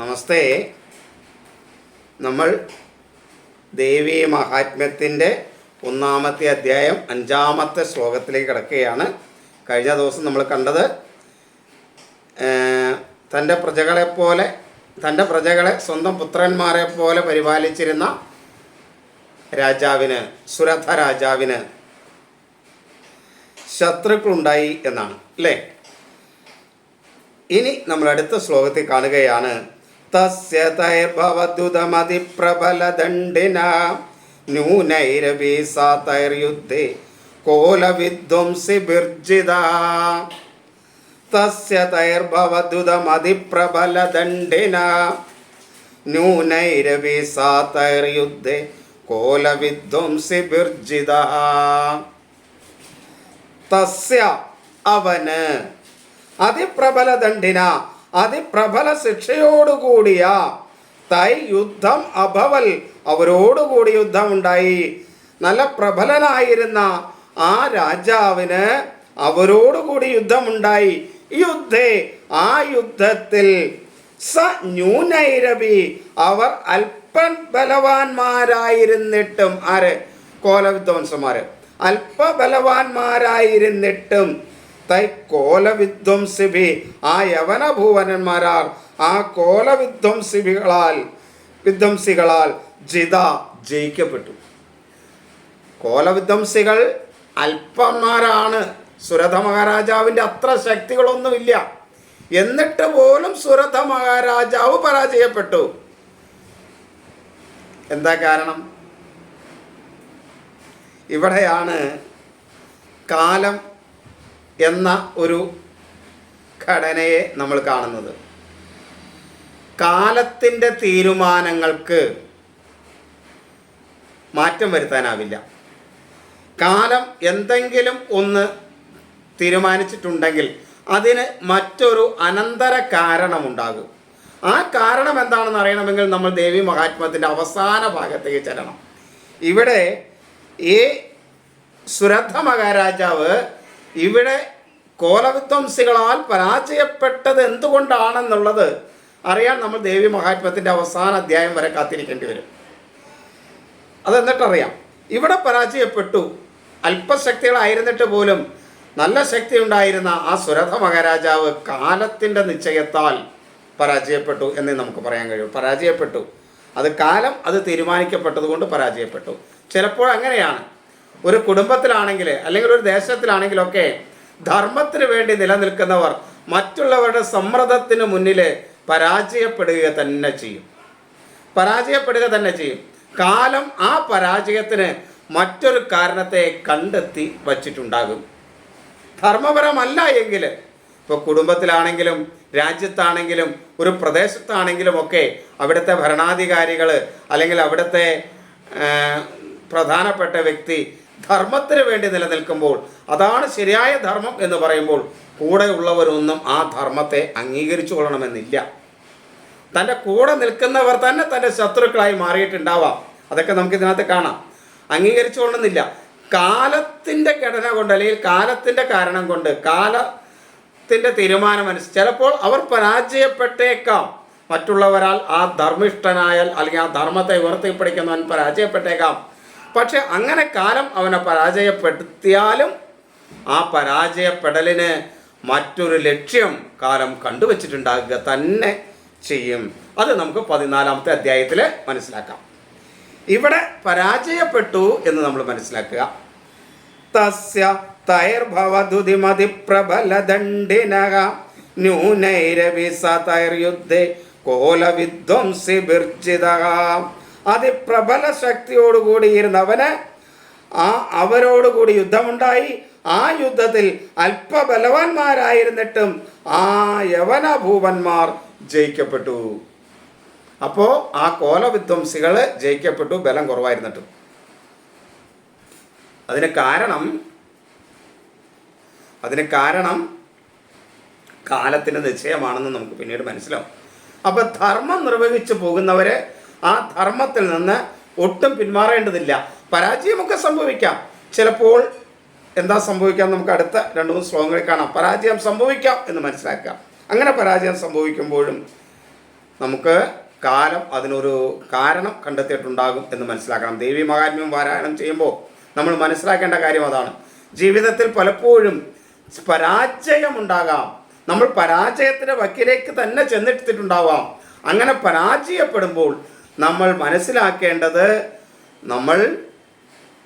നമസ്തേ. നമ്മൾ ദേവീ മഹാത്മ്യത്തിന്റെ ഒന്നാമത്തെ അധ്യായം അഞ്ചാമത്തെ ശ്ലോകത്തിലേക്ക് കിടക്കുകയാണ്. കഴിഞ്ഞ ദിവസം നമ്മൾ കണ്ടത് തന്റെ പ്രജകളെപ്പോലെ തന്റെ പ്രജകളെ സ്വന്തം പുത്രന്മാരെ പോലെ പരിപാലിച്ചിരുന്ന രാജാവിന് സുരഥ രാജാവിന് ശത്രുക്കളുണ്ടായി എന്നാണ് അല്ലേ? ഇനി നമ്മൾ അടുത്ത ശ്ലോകത്തിൽ കാണുകയാണ്. തൈർഭവദ്യുതമതിപ്രബലദണ്ഡിന ന്യൂനൈരവീസാതൈർയുദ്ധേ കോലവിധ്വംസി ബിർജിത. തൈർഭവദ്യുതമതിപ്രബലദണ്ഡിന ന്യൂനൈരവീസാതൈർയുദ്ധേ കോലവിധ്വംസി ബിർജിത. തസ്യ അവന് അതിപ്രബല ദണ്ഡിന അതിപ്രബല ശിക്ഷയോടുകൂടിയ തൈ യുദ്ധം അഭവൽ അവരോടുകൂടി യുദ്ധമുണ്ടായി. നല്ല പ്രബലനായിരുന്ന ആ രാജാവിന് അവരോടുകൂടി യുദ്ധമുണ്ടായി. യുദ്ധേ ആ യുദ്ധത്തിൽ സ ന്യൂനൈരവി അവർ അല്പം ബലവാന്മാരായിരുന്നിട്ടും ആര്? കോലവിധ്വംസന്മാര് അല്പബലവാന്മാരായിരുന്നിട്ടും തൈ കോലവിധ്വംസിഭി. ആ യവനഭൂവനന്മാരാർ ആ കോലവിധ്വംസിഭികളാൽ വിധ്വംസികളാൽ ജിത ജയിക്കപ്പെട്ടു. കോലവിധ്വംസികൾ അല്പന്മാരാണ്. സുരഥ മഹാരാജാവിന്റെ അത്ര ശക്തികളൊന്നുമില്ല. എന്നിട്ട് പോലും സുരഥ മഹാരാജാവ് പരാജയപ്പെട്ടു. എന്താ കാരണം? ഇവിടെയാണ് കാലം എന്ന ഒരു ഘടനയെ നമ്മൾ കാണുന്നത്. കാലത്തിന്റെ തീരുമാനങ്ങൾക്ക് മാറ്റം വരുത്താനാവില്ല. കാലം എന്തെങ്കിലും ഒന്ന് തീരുമാനിച്ചിട്ടുണ്ടെങ്കിൽ അതിന് മറ്റൊരു അനന്തര കാരണമുണ്ടാകും. ആ കാരണം എന്താണെന്ന് അറിയണമെങ്കിൽ നമ്മൾ ദേവി മഹാത്മത്തിന്റെ അവസാന ഭാഗത്തേക്ക് ചെല്ലണം. ഇവിടെ ഈ സുരഥ മഹാരാജാവ് ഇവിടെ കോലവിധ്വംസികളാൽ പരാജയപ്പെട്ടത് എന്തുകൊണ്ടാണെന്നുള്ളത് അറിയാൻ നമ്മൾ ദേവി മഹാത്മ്യത്തിന്റെ അവസാന അധ്യായം വരെ കാത്തിരിക്കേണ്ടി വരും. അതെന്നിട്ടറിയാം ഇവിടെ പരാജയപ്പെട്ടു. അല്പശക്തികളായിരുന്നിട്ട് പോലും നല്ല ശക്തി ഉണ്ടായിരുന്ന ആ സുരഥ മഹാരാജാവ് കാലത്തിന്റെ നിശ്ചയത്താൽ പരാജയപ്പെട്ടു എന്നേ നമുക്ക് പറയാൻ കഴിയും. പരാജയപ്പെട്ടു. അത് കാലം അത് തീരുമാനിക്കപ്പെട്ടതുകൊണ്ട് പരാജയപ്പെട്ടു. ചിലപ്പോൾ അങ്ങനെയാണ്. ഒരു കുടുംബത്തിലാണെങ്കിൽ അല്ലെങ്കിൽ ഒരു ദേശത്തിലാണെങ്കിലൊക്കെ ധർമ്മത്തിന് വേണ്ടി നിലനിൽക്കുന്നവർ മറ്റുള്ളവരുടെ സമ്മർദ്ദത്തിന് മുന്നിൽ പരാജയപ്പെടുക തന്നെ ചെയ്യും. പരാജയപ്പെടുക തന്നെ ചെയ്യും. കാലം ആ പരാജയത്തിന് മറ്റൊരു കാരണത്തെ കണ്ടെത്തി വച്ചിട്ടുണ്ടാകും. ധർമ്മപരമല്ല എങ്കിൽ ഇപ്പോൾ കുടുംബത്തിലാണെങ്കിലും രാജ്യത്താണെങ്കിലും ഒരു പ്രദേശത്താണെങ്കിലും ഒക്കെ അവിടുത്തെ ഭരണാധികാരികൾ അല്ലെങ്കിൽ അവിടുത്തെ പ്രധാനപ്പെട്ട വ്യക്തി ധർമ്മത്തിന് വേണ്ടി നിലനിൽക്കുമ്പോൾ അതാണ് ശരിയായ ധർമ്മം എന്ന് പറയുമ്പോൾ കൂടെ ഉള്ളവരൊന്നും ആ ധർമ്മത്തെ അംഗീകരിച്ചു കൊള്ളണമെന്നില്ല. തന്റെ കൂടെ നിൽക്കുന്നവർ തന്നെ തന്റെ ശത്രുക്കളായി മാറിയിട്ടുണ്ടാവാം. അതൊക്കെ നമുക്ക് ഇതിനകത്ത് കാണാം. അംഗീകരിച്ചു കൊള്ളുന്നില്ല കാലത്തിന്റെ ഘടന കൊണ്ട് അല്ലെങ്കിൽ കാലത്തിന്റെ കാരണം കൊണ്ട് കാലത്തിന്റെ തീരുമാനമനുസരിച്ച് ചിലപ്പോൾ അവർ പരാജയപ്പെട്ടേക്കാം. മറ്റുള്ളവരാൽ ആ ധർമ്മിഷ്ഠനായാൽ അല്ലെങ്കിൽ ആ ധർമ്മത്തെ ഉയർത്തിപ്പിടിക്കുന്നവൻ പരാജയപ്പെട്ടേക്കാം. പക്ഷെ അങ്ങനെ കാലം അവനെ പരാജയപ്പെടുത്തിയാലും ആ പരാജയപ്പെടലിന് മറ്റൊരു ലക്ഷ്യം കാലം കണ്ടുവച്ചിട്ടുണ്ടാകുക തന്നെ ചെയ്യും. അത് നമുക്ക് പതിനാലാമത്തെ അധ്യായത്തിൽ മനസ്സിലാക്കാം. ഇവിടെ പരാജയപ്പെട്ടു എന്ന് നമ്മൾ മനസ്സിലാക്കുക. തസ്യ തൈർഭവതുതിമതിപ്രബലദണ്ഡിനക ന്യൂനൈരവിസതൈർയുദ്ധേ കോലവിധ്വംസി ബിർജിത അതിപ്രബല ശക്തിയോടുകൂടിയിരുന്നവന് ആ അവരോടുകൂടി യുദ്ധമുണ്ടായി. ആ യുദ്ധത്തിൽ അല്പബലവാന്മാരായിരുന്നിട്ടും ആ യവനഭൂവന്മാർ ജയിക്കപ്പെട്ടു. അപ്പോൾ ആ കോലവിധ്വംസികൾ ജയിക്കപ്പെട്ടു ബലം കുറവായിരുന്നിട്ടും. അതിന് കാരണം അതിന് കാരണം കാലത്തിന്റെ നിശ്ചയമാണെന്ന് നമുക്ക് പിന്നീട് മനസ്സിലാവും. അപ്പോൾ ധർമ്മം നിർവഹിച്ചു പോകുന്നവരെ ആ ധർമ്മത്തിൽ നിന്ന് ഒട്ടും പിന്മാറേണ്ടതില്ല. പരാജയമൊക്കെ സംഭവിക്കാം. ചിലപ്പോൾ എന്താ സംഭവിക്കാം? നമുക്ക് അടുത്ത രണ്ട് മൂന്ന് ശ്ലോകങ്ങളിൽ കാണാം. പരാജയം സംഭവിക്കാം എന്ന് മനസ്സിലാക്കാം. അങ്ങനെ പരാജയം സംഭവിക്കുമ്പോഴും നമുക്ക് കാലം അതിനൊരു കാരണം കണ്ടെത്തിയിട്ടുണ്ടാകും എന്ന് മനസ്സിലാക്കണം. ദേവി മഹാത്മ്യം പാരായണം ചെയ്യുമ്പോൾ നമ്മൾ മനസ്സിലാക്കേണ്ട കാര്യം അതാണ്. ജീവിതത്തിൽ പലപ്പോഴും പരാജയമുണ്ടാകാം. നമ്മൾ പരാജയത്തിന്റെ വക്കിലേക്ക് തന്നെ ചെന്നെടുത്തിട്ടുണ്ടാവാം അങ്ങനെ പരാജയപ്പെടുമ്പോൾ നമ്മൾ മനസ്സിലാക്കേണ്ടത് നമ്മൾ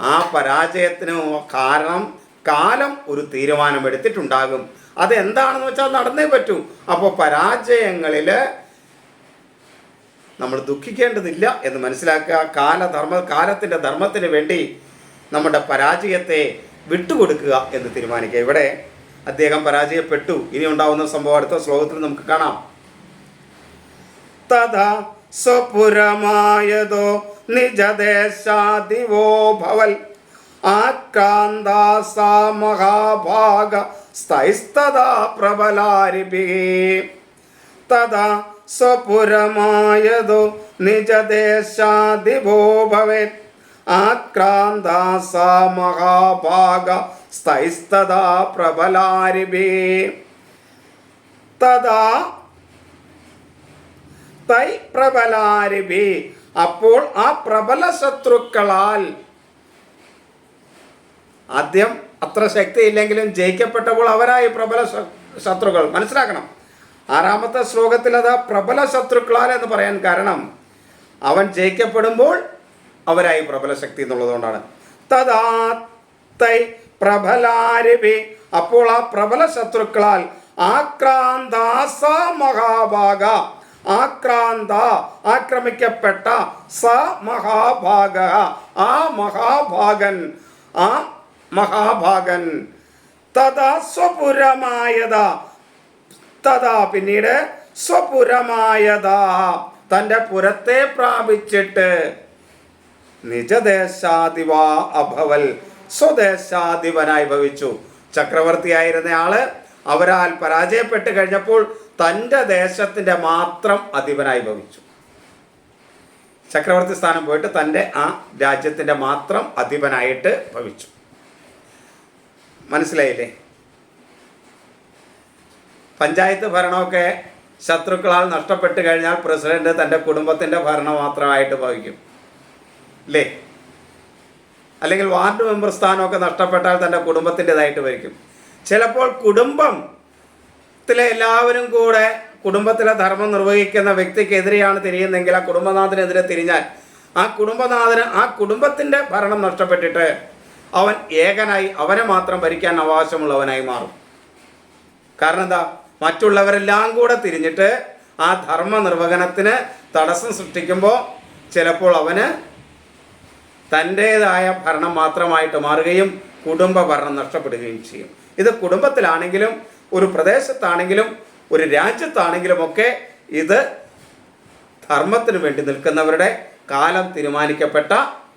ആ പരാജയത്തിന് കാരണം കാലം ഒരു തീരുമാനമെടുത്തിട്ടുണ്ടാകും. അതെന്താണെന്ന് വെച്ചാൽ നടന്നേ പറ്റൂ. അപ്പോൾ പരാജയങ്ങളിൽ നമ്മൾ ദുഃഖിക്കേണ്ടതില്ല എന്ന് മനസ്സിലാക്കുക. കാലധർമ്മ കാലത്തിന്റെ ധർമ്മത്തിന് വേണ്ടി നമ്മുടെ പരാജയത്തെ വിട്ടുകൊടുക്കുക എന്ന് തീരുമാനിക്കുക. ഇവിടെ അദ്ദേഹം പരാജയപ്പെട്ടു. ഇനി ഉണ്ടാവുന്ന സംഭവം അടുത്ത ശ്ലോകത്തിൽ നമുക്ക് കാണാം. തഥാ സ്വപുരമായതോ നിജദേശാദിവോ ഭവൽ. ആക്രാന്താസാ മഹാഭാഗ സ്ഥൈസ്തദാ പ്രബലാരിഭി. തഥാ സ്വപുരമായതോ നിജദേശാദിവോ ഭവേത്. ആക്രാന്താസാ മഹാഭാഗ സ്ഥൈസ്തദാ പ്രബലാരിഭി. തഥാ തൈ പ്രബലാരവേ. അപ്പോൾ ആ പ്രബല ശത്രുക്കളാൽ ആദ്യം അത്ര ശക്തിയില്ലെങ്കിലും ജയിക്കപ്പെട്ടപ്പോൾ അവരായി പ്രബല ശത്രുക്കൾ. മനസ്സിലാക്കണം? ആറാമത്തെ ശ്ലോകത്തിൽ അത് പ്രബല ശത്രുക്കളാൽ എന്ന് പറയാൻ കാരണം അവൻ ജയിക്കപ്പെടുമ്പോൾ അവരായി പ്രബല ശക്തി എന്നുള്ളതുകൊണ്ടാണ്. തൈ അപ്പോൾ ആ പ്രബല ശത്രുക്കളാൽ ആക്രാന്താസ മഹാഭാഗ ആക്രാന്ത ആക്രമിക്കപ്പെട്ട സ മഹാഭാഗ ആ മഹാഭാഗൻ ആ മഹാഭാഗൻ തഥാ സ്വപുരമായത. തഥാ പിന്നീട് സ്വപുരമായതാ. തന്റെ പുരത്തെ പ്രാപിച്ചിട്ട് നിജദേശാധിവാ അഭവൽ സ്വദേശാധിപനായി ഭവിച്ചു. ചക്രവർത്തിയായിരുന്ന ആൾ അവരാൽ പരാജയപ്പെട്ട് കഴിഞ്ഞപ്പോൾ തന്റെ ദേശത്തിന്റെ മാത്രം അധിപനായി ഭവിച്ചു. ചക്രവർത്തി സ്ഥാനം പോയിട്ട് തന്റെ ആ രാജ്യത്തിന്റെ മാത്രം അധിപനായിട്ട് ഭവിച്ചു. മനസ്സിലായില്ലേ? പഞ്ചായത്ത് ഭരണമൊക്കെ ശത്രുക്കളാൽ നഷ്ടപ്പെട്ട് കഴിഞ്ഞാൽ പ്രസിഡന്റ് തന്റെ കുടുംബത്തിന്റെ ഭരണം മാത്രമായിട്ട് ഭവിക്കും. അല്ലേ അല്ലെങ്കിൽ വാർഡ് മെമ്പർ സ്ഥാനമൊക്കെ നഷ്ടപ്പെട്ടാൽ തന്റെ കുടുംബത്തിന്റെതായിട്ട് ഭരിക്കും. ചിലപ്പോൾ കുടുംബത്തിലെ എല്ലാവരും കൂടെ കുടുംബത്തിലെ ധർമ്മം നിർവഹിക്കുന്ന വ്യക്തിക്കെതിരെയാണ് തിരിയുന്നതെങ്കിൽ ആ കുടുംബനാഥനെതിരെ തിരിഞ്ഞാൽ ആ കുടുംബനാഥന് ആ കുടുംബത്തിന്റെ ഭരണം നഷ്ടപ്പെട്ടിട്ട് അവൻ ഏകനായി അവനെ മാത്രം ഭരിക്കാൻ അവകാശമുള്ളവനായി മാറും. കാരണം എന്താ? മറ്റുള്ളവരെല്ലാം കൂടെ തിരിഞ്ഞിട്ട് ആ ധർമ്മ നിർവഹണത്തിന് തടസ്സം സൃഷ്ടിക്കുമ്പോൾ ചിലപ്പോൾ അവന് തന്റേതായ ഭരണം മാത്രമായിട്ട് മാറുകയും കുടുംബ ഭരണം നഷ്ടപ്പെടുകയും ചെയ്യും. ഇത് കുടുംബത്തിലാണെങ്കിലും ഒരു പ്രദേശത്താണെങ്കിലും ഒരു രാജ്യത്താണെങ്കിലും ഒക്കെ ഇത് ധർമ്മത്തിന് വേണ്ടി നിൽക്കുന്നവരുടെ കാലം തീരുമാനിക്കപ്പെട്ട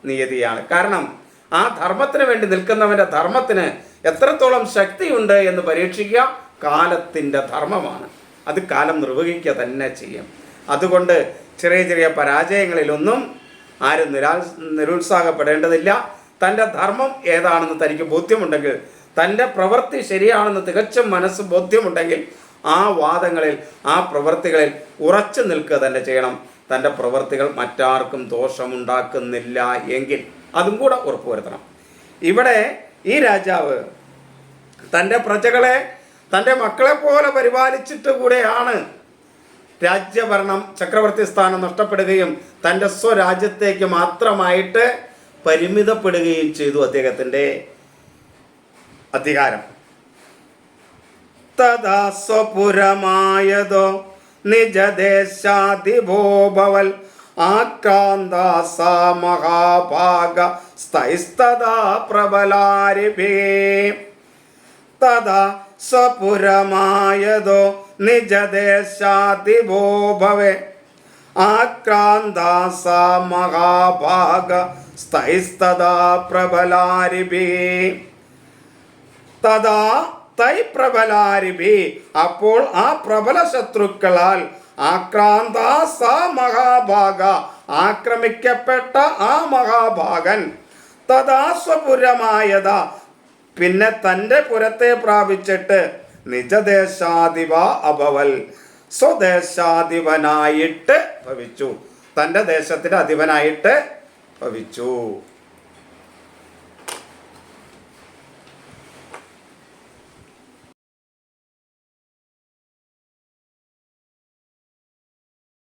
നിയതിയാണ്. കാരണം ആ ധർമ്മത്തിന് വേണ്ടി നിൽക്കുന്നവന്റെ ധർമ്മത്തിന് എത്രത്തോളം ശക്തിയുണ്ട് എന്ന് പരീക്ഷിക്കുക കാലത്തിന്റെ ധർമ്മമാണ്. അത് കാലം നിർവഹിക്കുക തന്നെ ചെയ്യും. അതുകൊണ്ട് ചെറിയ ചെറിയ പരാജയങ്ങളിലൊന്നും ആരും നിരാ നിരുത്സാഹപ്പെടേണ്ടതില്ല. തന്റെ ധർമ്മം ഏതാണെന്ന് തനിക്ക് ബോധ്യമുണ്ടെങ്കിൽ തന്റെ പ്രവൃത്തി ശരിയാണെന്ന് തികച്ചും മനസ്സ് ബോധ്യമുണ്ടെങ്കിൽ ആ വാദങ്ങളിൽ ആ പ്രവൃത്തികളിൽ ഉറച്ചു നിൽക്കുക തന്നെ ചെയ്യണം. തന്റെ പ്രവൃത്തികൾ മറ്റാർക്കും ദോഷമുണ്ടാക്കുന്നില്ല എങ്കിൽ അതും കൂടെ ഉറപ്പുവരുത്തണം. ഇവിടെ ഈ രാജാവ് തന്റെ പ്രജകളെ തന്റെ മക്കളെ പോലെ പരിപാലിച്ചിട്ട് കൂടെയാണ് രാജ്യഭരണം ചക്രവർത്തി സ്ഥാനം നഷ്ടപ്പെടുകയും തന്റെ സ്വരാജ്യത്തേക്ക് മാത്രമായിട്ട് പരിമിതപ്പെടുകയും ചെയ്തു അദ്ദേഹത്തിന്റെ അധികാരം. തഥാ സ്വപുരമായതോ നിജദേശാധിഭോ ഭവൽ ആക്രാന്താസ മഹാഭാഗ സ്ഥൈസ്തദാ പ്രബലാരിഭേ. തഥാ സ്വപുരമായതോ നിജദേശാധിഭോ ഭവേ ആക്രാന്താസ മഹാഭാഗ സ്ഥൈസ്തദാ പ്രബലാരിഭേ. തഥാ തൈ പ്രബലാരിഭി. അപ്പോൾ ആ പ്രബല ശത്രുക്കളാൽ ആക്രാന്ത സ മഹാഭാഗ ആക്രമിക്കപ്പെട്ട ആ മഹാഭാഗൻ തഥാ സ്വപുരമായത പിന്നെ തന്റെ പുരത്തെ പ്രാപിച്ചിട്ട് നിജദേശാധിപ അഭവൽ സ്വദേശാധിപനായിട്ട് ഭവിച്ചു. തന്റെ ദേശത്തിന്റെ അധിപനായിട്ട് ഭവിച്ചു.